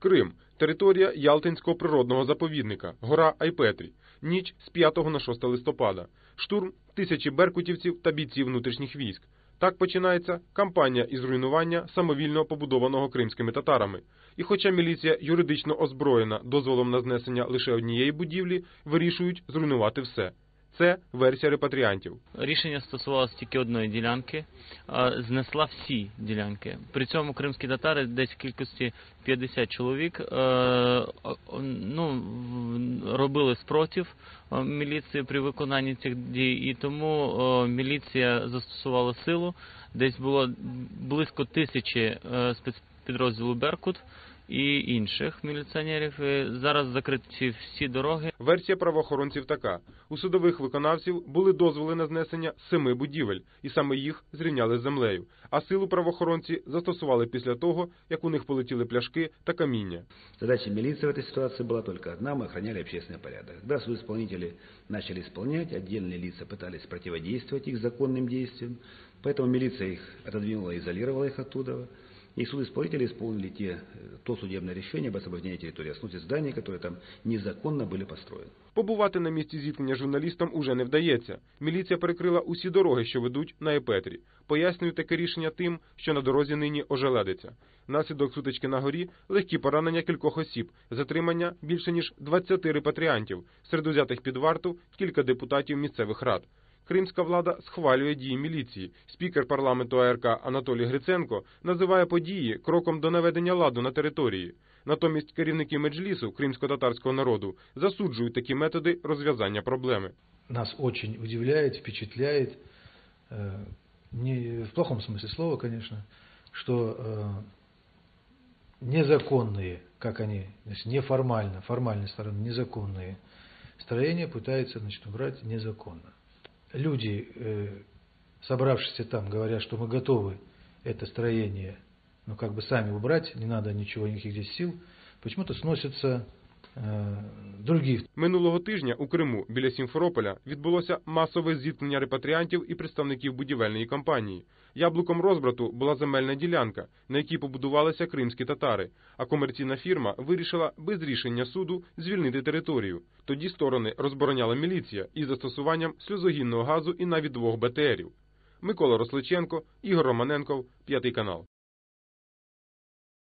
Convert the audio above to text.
Крим територія Ялтинського природного заповідника, гора Айпетрі, ніч з 5 на 6 листопада, штурм тисячі беркутівців та бійців внутрішніх військ. Так починається кампанія із руйнування самовільно побудованого кримськими татарами. І хоча міліція юридично озброєна дозволом на знесення лише однієї будівлі, вирішують зруйнувати все. Це версія репатріантів. Рішення стосувалося тільки одної ділянки, знесла всі ділянки. При цьому кримські татари десь в кількості 50 чоловік е, ну, робили спротив е, міліції при виконанні цих дій, і тому е, міліція застосувала силу. Десь було близько тисячі спецпідрозділу Беркут і інших міліціонерів. І Зараз закриті всі дороги. Версія правоохоронців така: у судових виконавців були дозволи на знесення семи будівель, і саме їх зрівняли з землею. А силу правоохоронці застосували після того, як у них полетіли пляшки та каміння. Задача милиции в этой ситуации была только одна – мы охраняли общественный порядок. Когда судоисполнители начали исполнять, отдельные лица пытались противодействовать их законным действиям, поэтому милиция их отодвинула, изолировала их оттуда. И судоисполнители исполнили те, э, то судебное решение об освобождении территории, о снусе зданий, которые там незаконно были построены. Побувати на місці зіткнення журналістам уже не вдається. Міліція перекрила усі дороги, що ведуть на Епетрі. Пояснюють таке рішення тим, що на дорозі нині ожеледиться. Наслідок сутички на горі легкі поранення кількох осіб, затримання більше ніж 20 репатріантів, серед узятих під варту кілька депутатів місцевих рад. Кримська влада схвалює дії міліції. Спікер парламенту АРК Анатолій Гриценко називає події кроком до наведення ладу на території. Натомість керівники меджлісу кримсько-татарського народу засуджують такі методи розв'язання проблеми. нас очень удивляет, впечатляет, э, не в плохом смысле слова, конечно, что э, незаконные, как они, значит, неформально, формальной стороны, незаконные строения пытаются значит, убрать незаконно. Люди, э, собравшиеся там, говорят, что мы готовы это строение, ну, как бы сами убрать, не надо ничего, никаких здесь сил, почему-то сносятся э, другие Минулого тижня у Криму біля Сімферополя відбулося масове зіткнення репатріантів і представників будівельної компанії. Яблуком розбрату була земельна ділянка, на якій побудувалися кримські татари, а комерційна фірма вирішила без рішення суду звільнити територію. Тоді сторони розбороняла міліція із застосуванням сльозогінного газу і навіть двох БТРів. Микола Росличенко, Ігор Романенков, п'ятий канал.